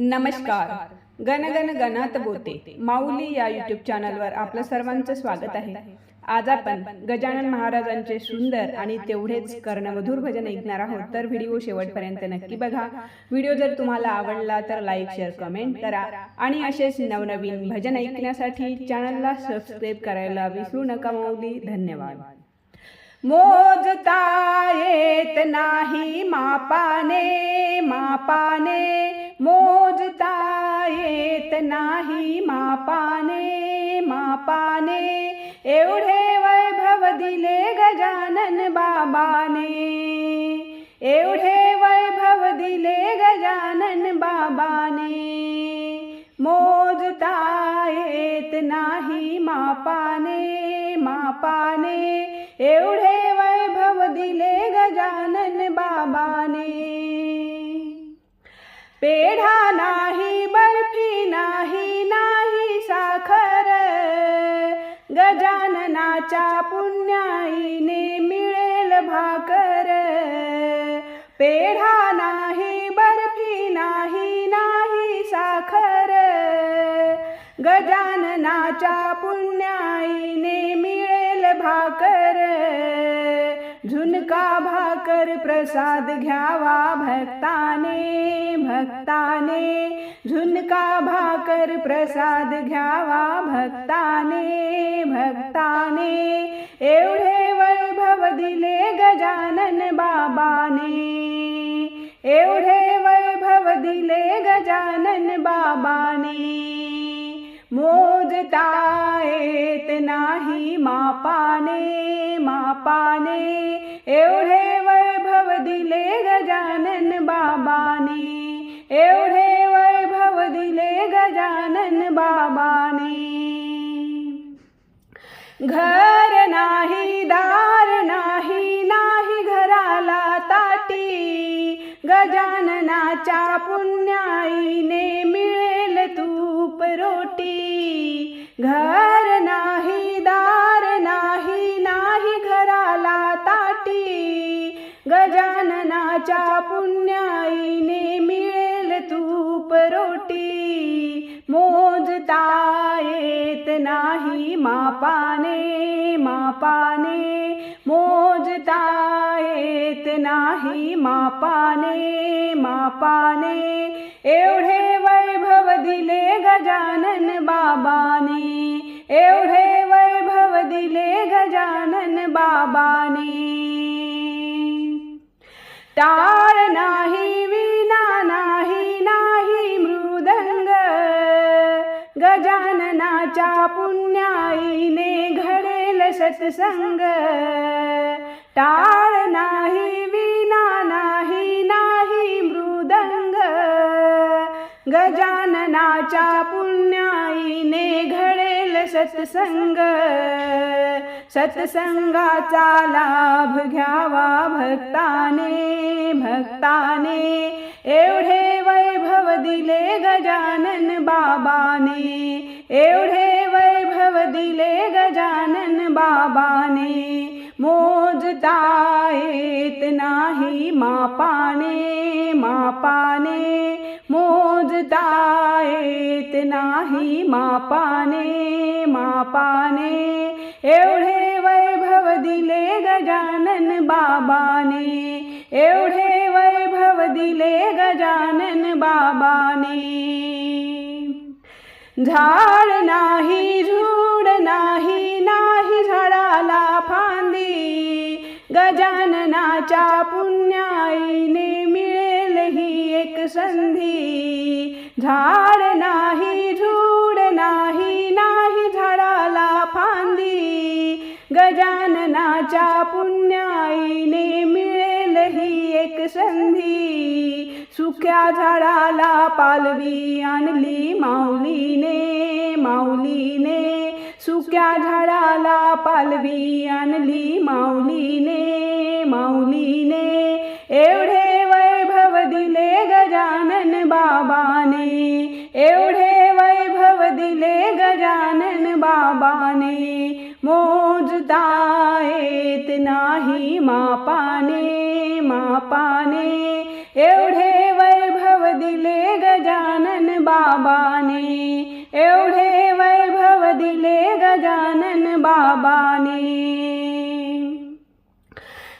नमस्कार. गण गण गणात बोते. माऊली या युट्यूब चॅनलवर आपलं सर्वांचं स्वागत आहे. आज आपण गजानन महाराजांचे सुंदर आणि तेवढेच कर्णमधुर भजन ऐकणार आहोत तर व्हिडिओ शेवटपर्यंत नक्की बघा. व्हिडिओ जर तुम्हाला आवडला तर लाईक शेअर कमेंट करा. आणि असेच नवनवीन भजन ऐकण्यासाठी चॅनलला सबस्क्राईब करायला विसरू नका माऊली. धन्यवाद. मोजता येत नाही मापाने मापाने. मोजता येत नाही मापाने मापाने. एवढे वैभव दिले गजानन बाबाने. एवढे वैभव दिले गजानन बाबाने. मोजता येत नाही मापाने. मापाने एवढे वैभव दिले गजानन बाबाने. पेढा नाही बर्फी नाही नाही साखर. गजाननाच्या पुण्याईने मिळेल भाकर. पेढा गजाननाच्या पुण्याईने मिळेल भाकर. झुनका भाकर प्रसाद घ्यावा भक्ताने भक्ताने. झुनका भाकर प्रसाद घ्यावा भक्ताने भक्ताने. एवढे वैभव दिले गजानन बाबाने. एवढे वैभव दिले गजानन बाबाने. मोजता येत नाही मापाने मापाने. एवढे वैभव दिले गजानन बाबाने. एवढे वैभव दिले गजानन बाबाने. घर नाही दार नाही नाही घराला ताटी. गजाननाच्या पुण्याईने मिळेल तूप रोटी घर नाही दार नाही नाही घराला ताटी. गजाननाच्या पुण्याईने मिळेल तूप रोटी मोजता येत नाही मापाने मापाने. मोजता नाही मापाने मापाने. एवढे वैभव दिले गजानन बाबाने. एवढे वैभव दिले गजानन बाबाने. टाळ नाही विना नाही नाही मृदंग. गजाननाच्या पुण्याईने घडेल सत्संग. टाळ नाही विना नाही नाही मृदंग. गजाननाच्या पुण्याईने घडेल सत्संग. सत्संगाचा लाभ घ्यावा भक्ताने भक्ताने. एवढे वैभव दिले गजानन बाबाने. एवढे वैभव दिले गजानन बाबाने. मोजता येत नाही मापाने मापाने. मोजता येत नाही मापाने मापाने. एवढे वैभव दिले गजानन बाबाने. एवढे वैभव दिले गजानन बाबाने. झाड नाही झूड नाही नाही गजाननाच्या पुण्याईने मिळेल ही एक संधी. झाड नाही झूड नाही नाही झाडाला फांदी. गजाननाच्या पुण्याईने मिळेल ही एक संधी. सुक्या झाडाला पालवी आणली माऊलीने माऊलीने. सुक्या झाडाला पालवी आणली माऊलीने. स्वामीने एवढे वैभव दिले गजानन बाबाने. एवढे वैभव दिले गजानन बाबाने. मोजता येत नाही मापाने मापाने. एवढे वैभव दिले गजानन बाबाने. एवढे वैभव दिले गजानन बाबाने.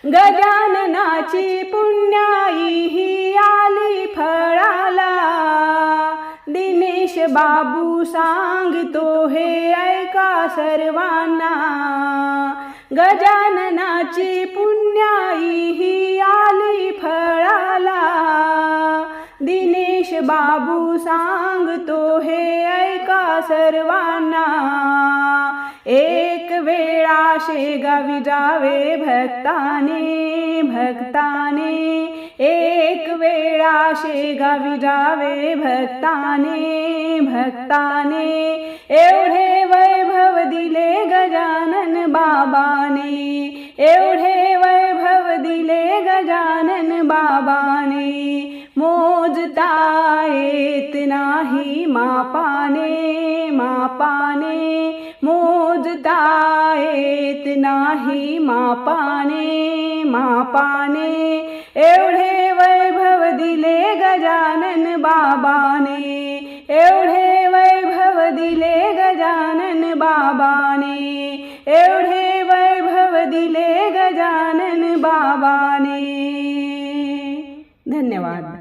गजाननाची पुण्याई ही आली फळाला. दिनेश बाबू सांगतो हे ऐका सर्वांना गजाननाची पुण्याई ही आली फळाला. दिनेश बाबू सांगतो हे ऐका सर्वांना आशे गावी जावे भक्ताने भक्ताने. एक वेळा शेगावी जावे भक्ताने भक्ताने. एवढे वैभव दिले गजानन बाबाने. एवढे वै दिले गजानन बाबाने मोजता येत नाही मापाने मापाने मोजता येत नाही मापाने मापाने. एवढे वैभव दिले गजानन बाबाने गजानन बाबाने. धन्यवाद.